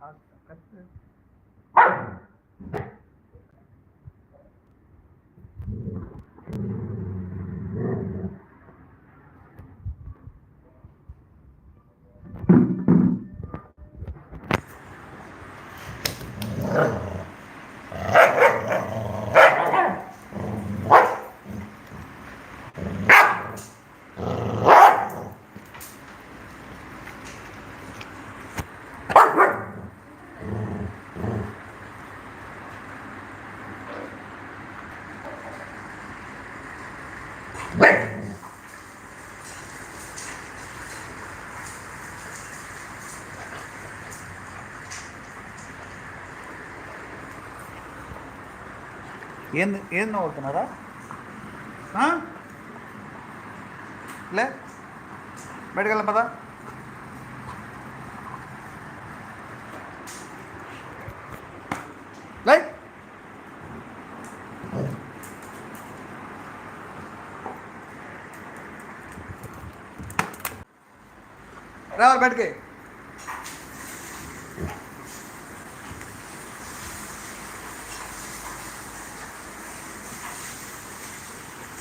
Hakikaten. ఏం ఏం నవ్వుతున్నారా ఆ? లే బయటకు వెళ్ళం పదా లే రావాలి బయటికి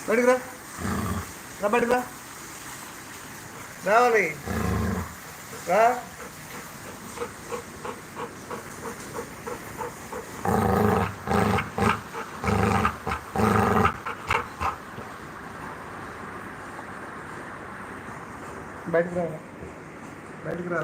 బయటికి రా రా బయటికి రా రావాలి రా బయటకు రావాలి బయటికి రా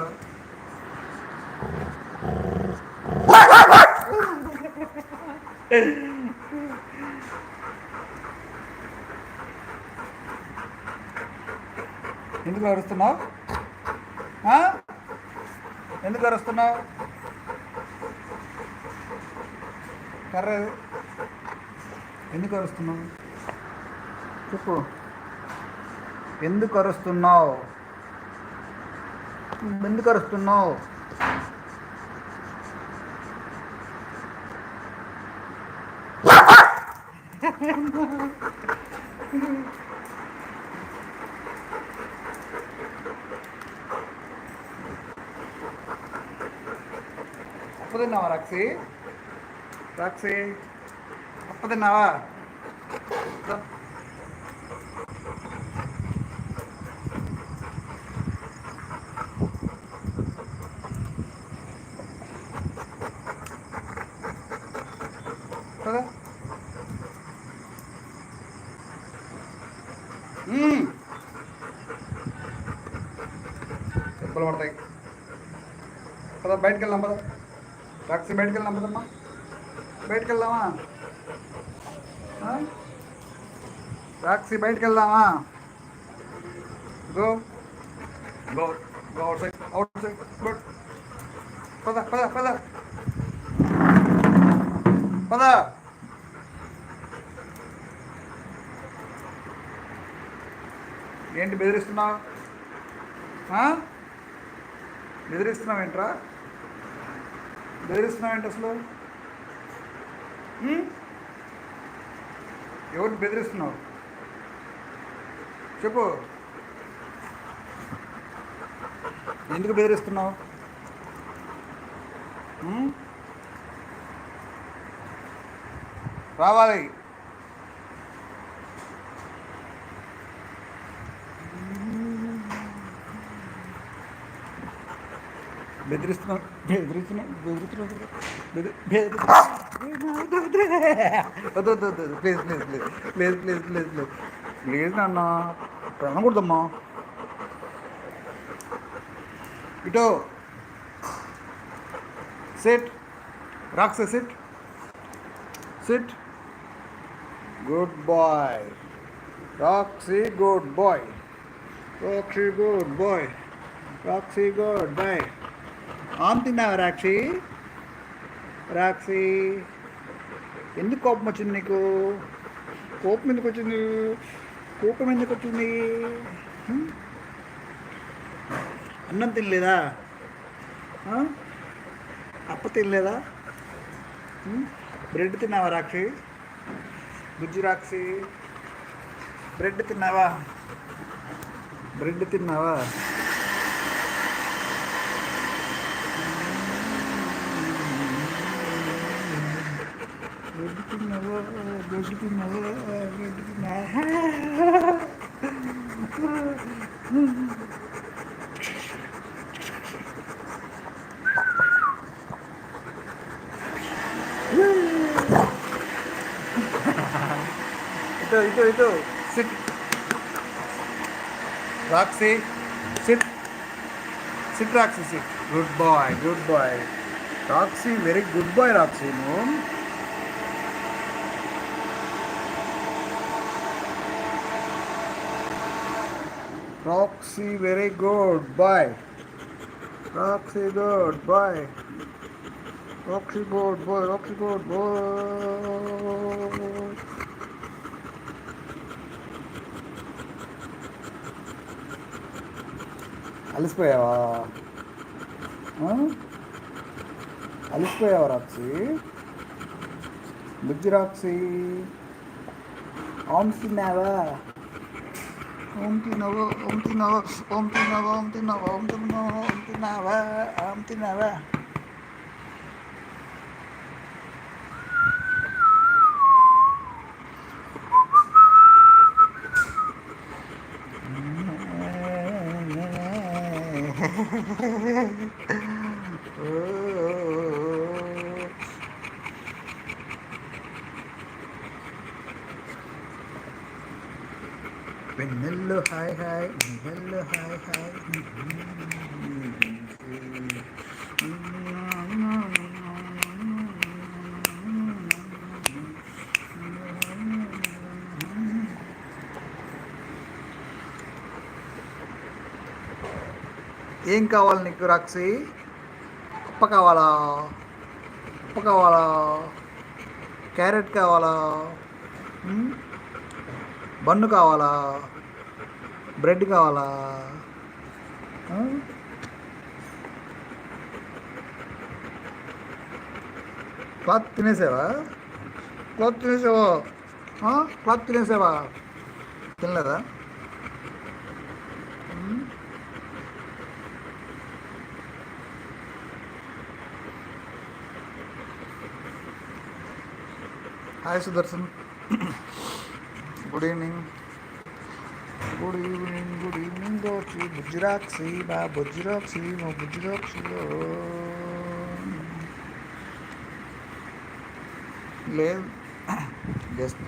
ఎందుకు అరుస్తున్నావు? ఎందుకు అరుస్తున్నావు? కర్ర ఎందుకు అరుస్తున్నావు? చెప్పు. ఎందుకు అరుస్తున్నావు? ఎందుకు అరుస్తున్నావు? అప్పదిన్నావా రాక్షి? రాక్షి అప్పదిన్నావా బయటకు వెళ్దాం పద టాక్సీ బయటకు వెళ్దాం పదమ్మా బయటకు వెళ్దామా? టాక్సీ బయటకు వెళ్దామా? Go go go outside outside good పద పద పద. పద. ఏంటి బెదిరిస్తున్నావు? బెదిరిస్తున్నావు ఏంట్రా బెదిరిస్తున్నావు అసలు hmm? ఎవరిని బెదిరిస్తున్నావు చెప్పు. ఎందుకు బెదిరిస్తున్నావు? Hmm? రావాలి. బెదిరిస్తున్నావు బెదిరిస్తున్నావు బెదిరిస్తున్నావు బెదిరి- బెదిరి- వద్దు వద్దు వద్దు వద్దు. Please please please please please please please. Please నాన్న అనకూడదమ్మా ఇటో. Sit. Roxy sit. Sit. Good boy. Roxy good boy. Roxy good boy. Roxy good boy. ఆమె తిన్నావా రాక్షి. రాక్షి. ఎందుకు కోపం వచ్చింది నీకు? కోపం ఎందుకు వచ్చింది? కోపం ఎందుకు వచ్చింది? అన్నం తినలేదా? అప్ప తినలేదా? బ్రెడ్ తిన్నావా రాక్షి? గుజ్జు రాక్షి. బ్రెడ్ తిన్నావా? బ్రెడ్ తిన్నావా? रेड की नज़र रेड की itu itu itu sit Roxy sit sit Roxy sit good boy good boy Roxy very good boy Roxy no Roxy, very good. Bye. Roxy, good. Bye. Roxy, good. Boy, Roxy, good. Boy. అలసిపోయావా ఆ? అలసిపోయావా Roxy బుజ్జి Roxy ఆమ్ తిన్నావా ओम ती नव ओम ती नव ओम ती नव ओम ती नव ओम ती नव ओम ती नव ओम ती नव ఏం కావాలి నీకు రాక్సీ ఉప్ప కావాలా? ఉప్ప కావాలా? క్యారెట్ కావాలా? బన్ను కావాలా? బ్రెడ్ కావాలా? క్లాత్ తినేసావా? క్లాత్ తినేసావా? క్లాత్ తినేసావా? తినలేదా? Hi Sudarshan good evening good evening good evening దోచి బుజ్జిరాక్సి బా బుజ్జిరాక్సి మా బుజ్జిరాక్సిలో లేదు జస్ట్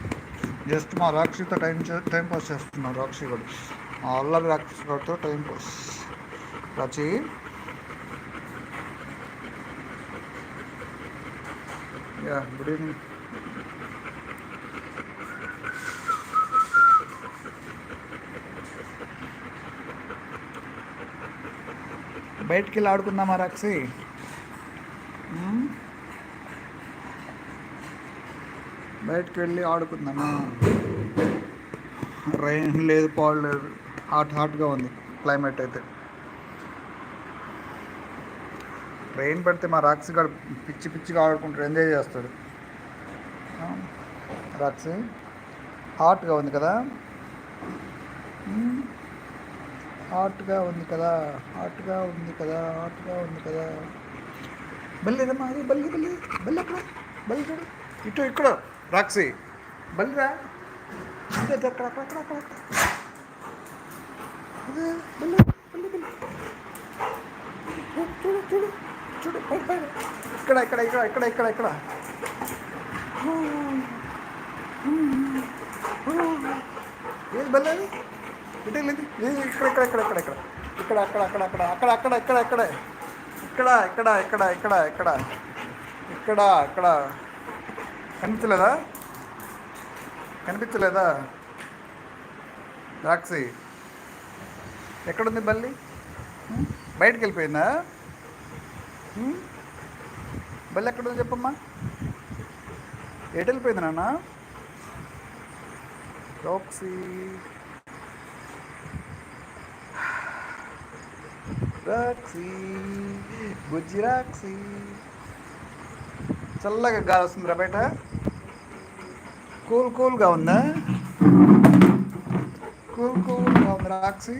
జస్ట్ మా రాక్షితో టైం టైం పాస్ చేస్తున్నాం రాక్షి కూడా. మా అల్లరి రాక్షి గారితో టైం పాస్ రాచి యా గుడ్ ఈవినింగ్ బయటికి వెళ్ళి ఆడుకుందామా రాక్షి బయటికి వెళ్ళి ఆడుకుందామా? రైన్ లేదు పాలు లేదు. హాట్ హాట్గా ఉంది క్లైమేట్ అయితే. రెయిన్ పడితే మా రాక్స్ గారు పిచ్చి పిచ్చిగా ఆడుకుంటాడు ఎంజాయ్ చేస్తాడు. రాక్స్ హాట్గా ఉంది కదా? హాట్గా ఉంది కదా హాట్గా ఉంది కదా హాట్గా ఉంది కదా. బల్లిరమ్మా అది బల్లి బల్లి బల్లి అక్కడ బల్లి చూడు. ఇటు ఇక్కడ రాక్సి బల్లిరా అదే అక్కడ అక్కడ అక్కడ అక్కడ అక్కడ. అదే బల్లి బల్లి బల్లి. చూడు చూడు చూడు పైన పైన. ఇక్కడ ఇక్కడ ఇక్కడ ఇక్కడ ఇక్కడ ఇక్కడ. ఏది బల్లి అది? ఇటు వెళ్ళింది ఇక్కడ ఇక్కడ ఇక్కడ ఇక్కడ ఇక్కడ. ఇక్కడ అక్కడ అక్కడ అక్కడ అక్కడ అక్కడ ఇక్కడ ఇక్కడ ఇక్కడ ఇక్కడ ఇక్కడ ఇక్కడ ఇక్కడ. ఇక్కడ అక్కడ. కనిపించలేదా? కనిపించలేదా? రాక్సి ఎక్కడుంది బల్లి? బయటికి వెళ్ళిపోయిందా? బల్లి ఎక్కడుంది చెప్పమ్మా? ఎటు వెళ్ళిపోయింది నాన్న? రాక్సీ రాక్సీ బుజ్జి రాక్సీ చల్లగా గాలి వస్తుందిరా బయట కూల్ కూల్గా ఉందా కూల్ కూల్గా ఉంది Roxy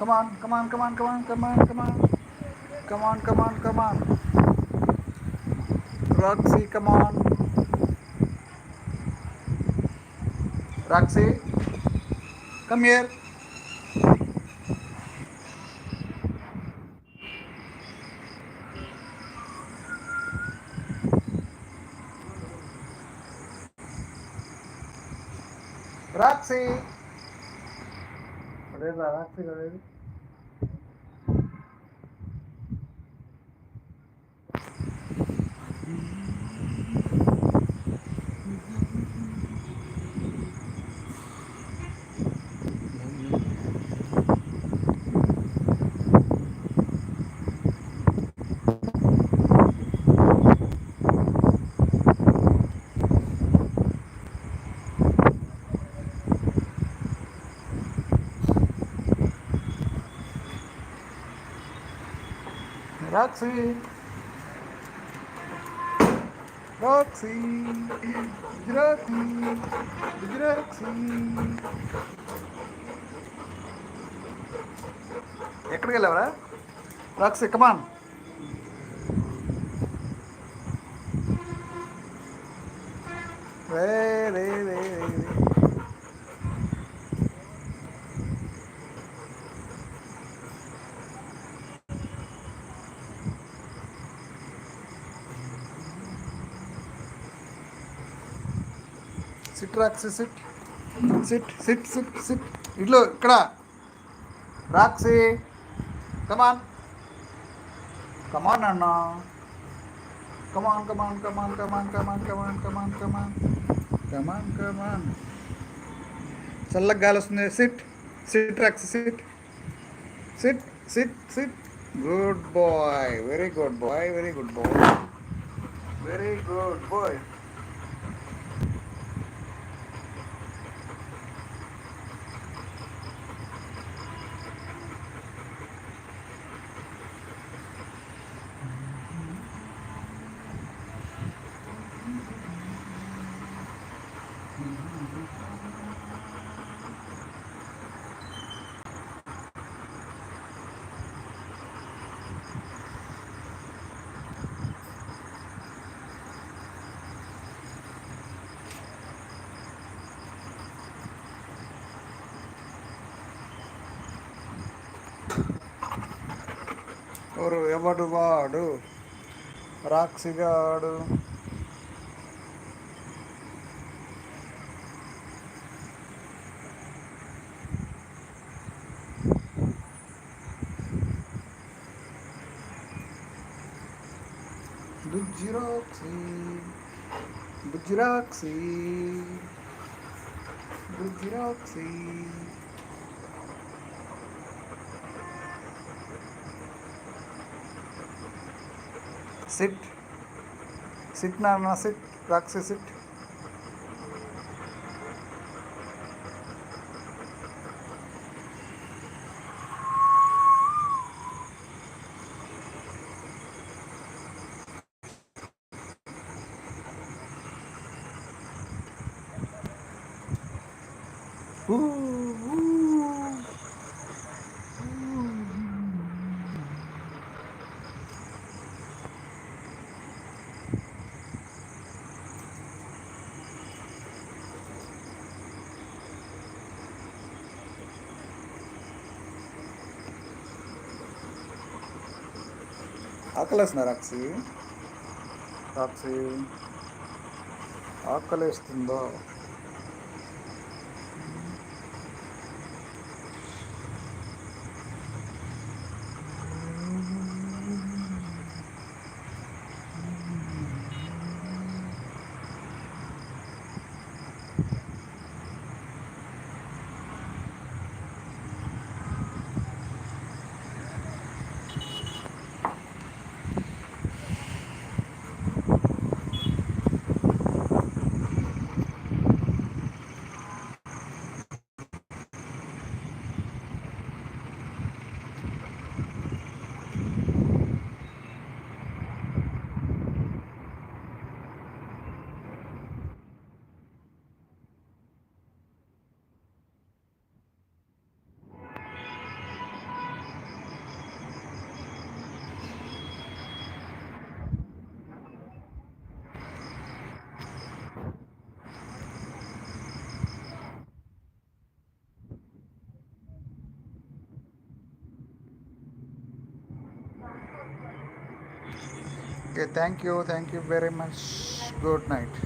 come on come on come on come on come on come on Come on, come on, come Taxi. Come here. Roxy. What is that? Roxy. Roxy. Roxy. Roxy. Roxy. ya వెళ్ళావరా Roxy come on Hey. Sit Roxy sit sit sit sit sit. ఇట్లో ఇక్కడ. Roxy. Come on come on అన్న. Come on come on come on come on come on come on come on come on come on come on చల్లగా గాలి వస్తుంది. Sit sit Roxy sit sit sit sit good boy very good boy very good boy very good boy ఎవరు ఎవడు వాడు? రాక్సిగాడు బుజ్జిరాక్సి బుజ్జిరాక్సి బుజ్జిరాక్సి సిట్ సిట్ నాన్న సిట్ రాక్సి సిట్ ఆకలేస్తుందా రాక్షి రాక్షి ఆకలేస్తుందో? Okay thank you thank you very much good night